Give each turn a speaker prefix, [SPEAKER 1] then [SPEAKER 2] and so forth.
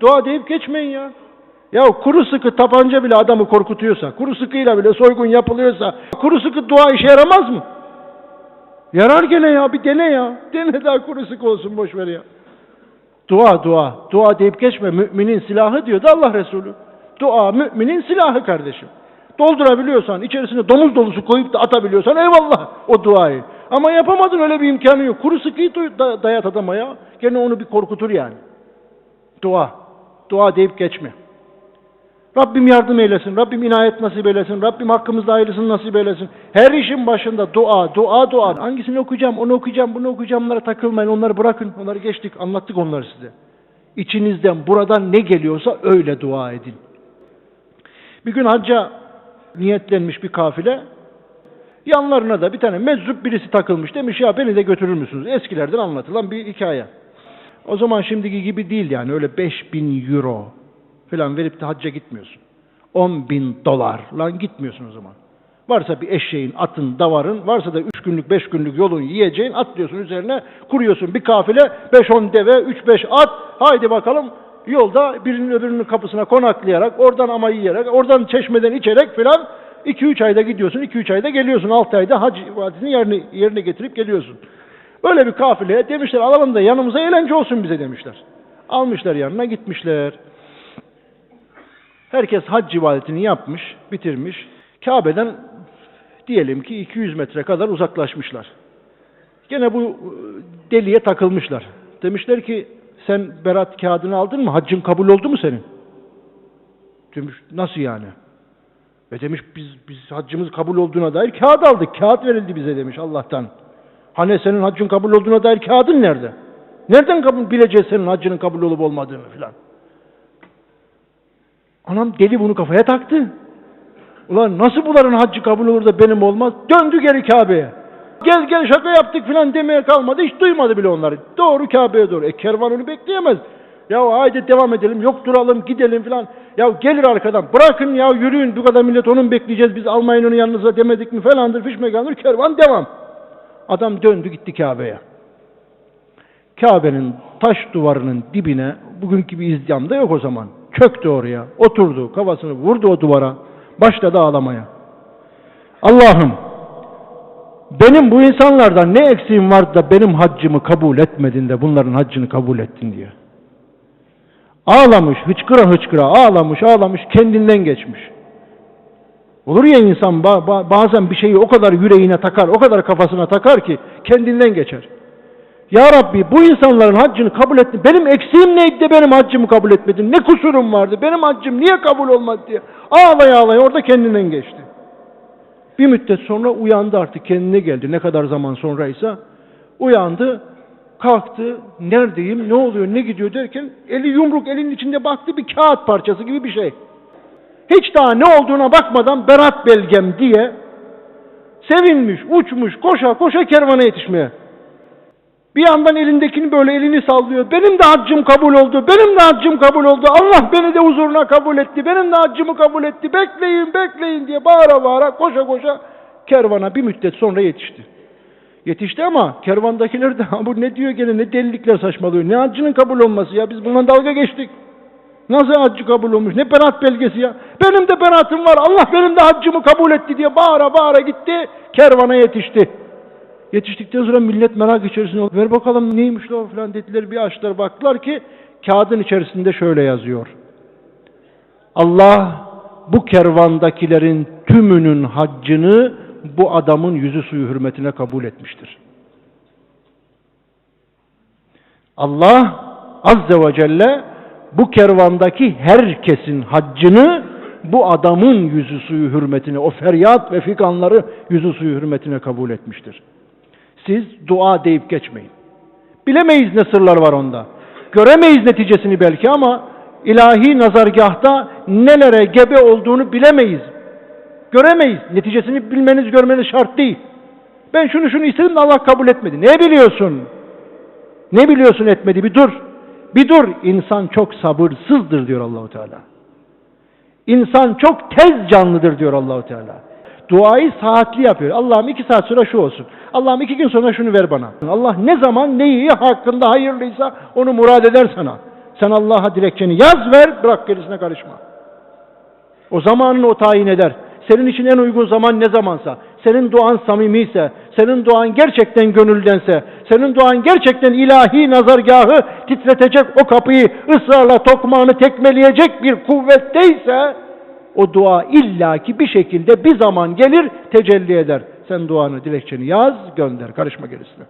[SPEAKER 1] Dua deyip geçmeyin ya. Ya kuru sıkı tabanca bile adamı korkutuyorsa, kuru sıkıyla bile soygun yapılıyorsa, kuru sıkı dua işe yaramaz mı? Yarar gene ya, bir dene ya. Dene daha kuru sıkı olsun, boş ver ya. Dua, dua. Dua deyip geçme. Müminin silahı diyordu Allah Resulü. Dua müminin silahı kardeşim. Doldurabiliyorsan, içerisine domuz dolusu koyup da atabiliyorsan eyvallah o duayı. Ama yapamadın öyle bir imkanı yok. Kuru sıkıyı da- dayat adama ya. Gene onu bir korkutur yani. Dua. Dua deyip geçme. Rabbim yardım eylesin. Rabbim inayet nasip eylesin. Rabbim hakkımızda hayırlısını nasip eylesin. Her işin başında dua, dua, dua. Hangisini okuyacağım, onu okuyacağım, bunu okuyacağım. Onlara takılmayın, onları bırakın. Onları geçtik, anlattık onları size. İçinizden, buradan ne geliyorsa öyle dua edin. Bir gün hacca niyetlenmiş bir kafile. Yanlarına da bir tane meczup birisi takılmış. Demiş ya beni de götürür müsünüz? Eskilerden anlatılan bir hikaye. O zaman şimdiki gibi değil yani öyle 5000 euro falan verip de hacca gitmiyorsun. 10 bin dolar lan gitmiyorsun o zaman. Varsa bir eşeğin, atın, davarın, varsa da 3 günlük, 5 günlük yolun yiyeceğin atlıyorsun üzerine, kuruyorsun bir kafile, 5-10 deve, 3-5 at, haydi bakalım yolda birinin öbürünün kapısına konaklayarak, oradan ama yiyerek, oradan çeşmeden içerek filan 2-3 ayda gidiyorsun, 2-3 ayda geliyorsun, 6 ayda hac vadisini yerine, yerine getirip geliyorsun. Böyle bir kafileye demişler alalım da yanımıza eğlence olsun bize demişler. Almışlar yanına gitmişler. Herkes hac ibadetini yapmış, bitirmiş. Kabe'den diyelim ki 200 metre kadar uzaklaşmışlar. Gene bu e, deliye takılmışlar. Demişler ki sen berat kağıdını aldın mı? Haccın kabul oldu mu senin? Demiş nasıl yani? Ve demiş biz biz haccımız kabul olduğuna dair kağıt aldık. Kağıt verildi bize demiş Allah'tan. Hani senin haccın kabul olduğuna dair kağıdın nerede? Nereden kabul bileceğiz senin haccının kabul olup olmadığını filan? Anam deli bunu kafaya taktı. Ulan nasıl bunların haccı kabul olur da benim olmaz? Döndü geri Kabe'ye. Gel gel şaka yaptık filan demeye kalmadı. Hiç duymadı bile onları. Doğru Kabe'ye doğru. E kervan onu bekleyemez. Ya haydi devam edelim. Yok duralım gidelim filan. Ya gelir arkadan. Bırakın ya yürüyün. Bu kadar millet onun bekleyeceğiz. Biz almayın onu yanınıza demedik mi falandır. Fişmekandır. Kervan devam. Adam döndü gitti Kabe'ye. Kabe'nin taş duvarının dibine bugünkü bir izdiham da yok o zaman. Çöktü oraya. Oturdu. Kafasını vurdu o duvara. Başladı ağlamaya. Allah'ım benim bu insanlardan ne eksiğim vardı da benim haccımı kabul etmedin de bunların haccını kabul ettin diye. Ağlamış, hıçkıra hıçkıra ağlamış, ağlamış, kendinden geçmiş. Olur ya insan ba- ba- bazen bir şeyi o kadar yüreğine takar, o kadar kafasına takar ki kendinden geçer. Ya Rabbi bu insanların haccını kabul ettin. Benim eksiğim neydi de benim haccımı kabul etmedin? Ne kusurum vardı? Benim haccım niye kabul olmadı diye. Ağlaya ağlaya orada kendinden geçti. Bir müddet sonra uyandı artık kendine geldi. Ne kadar zaman sonraysa uyandı, kalktı. Neredeyim, ne oluyor, ne gidiyor derken eli yumruk elinin içinde baktı bir kağıt parçası gibi bir şey. Hiç daha ne olduğuna bakmadan berat belgem diye sevinmiş, uçmuş, koşa koşa kervana yetişmeye. Bir yandan elindekini böyle elini sallıyor. Benim de haccım kabul oldu. Benim de haccım kabul oldu. Allah beni de huzuruna kabul etti. Benim de haccımı kabul etti. Bekleyin, bekleyin diye bağıra bağıra koşa koşa kervana bir müddet sonra yetişti. Yetişti ama kervandakiler de "Ha bu ne diyor gene ne delilikler saçmalıyor. Ne haccının kabul olması ya biz bundan dalga geçtik. Nasıl haccı kabul olmuş? Ne berat belgesi ya? Benim de beratım var. Allah benim de haccımı kabul etti diye bağıra bağıra gitti. Kervana yetişti. Yetiştikten sonra millet merak içerisinde. Ver bakalım neymiş o falan dediler. Bir açtılar baktılar ki kağıdın içerisinde şöyle yazıyor. Allah bu kervandakilerin tümünün haccını bu adamın yüzü suyu hürmetine kabul etmiştir. Allah Azze ve Celle bu kervandaki herkesin haccını bu adamın yüzü suyu hürmetine, o feryat ve figanları yüzü suyu hürmetine kabul etmiştir. Siz dua deyip geçmeyin. Bilemeyiz ne sırlar var onda. Göremeyiz neticesini belki ama ilahi nazargahta nelere gebe olduğunu bilemeyiz. Göremeyiz. Neticesini bilmeniz görmeniz şart değil. Ben şunu şunu istedim de Allah kabul etmedi. Ne biliyorsun? Ne biliyorsun etmedi? Bir dur. Bir dur. İnsan çok sabırsızdır diyor Allahu Teala. İnsan çok tez canlıdır diyor Allahu Teala. Duayı saatli yapıyor. Allah'ım iki saat sonra şu olsun. Allah'ım iki gün sonra şunu ver bana. Allah ne zaman neyi hakkında hayırlıysa onu murad eder sana. Sen Allah'a dilekçeni yaz ver, bırak gerisine karışma. O zamanını o tayin eder. Senin için en uygun zaman ne zamansa, senin duan samimiyse, senin duan gerçekten gönüldense, senin duan gerçekten ilahi nazargahı titretecek o kapıyı ısrarla tokmağını tekmeleyecek bir kuvvetteyse, o dua illaki bir şekilde bir zaman gelir tecelli eder. Sen duanı, dilekçeni yaz, gönder. Karışma gerisine.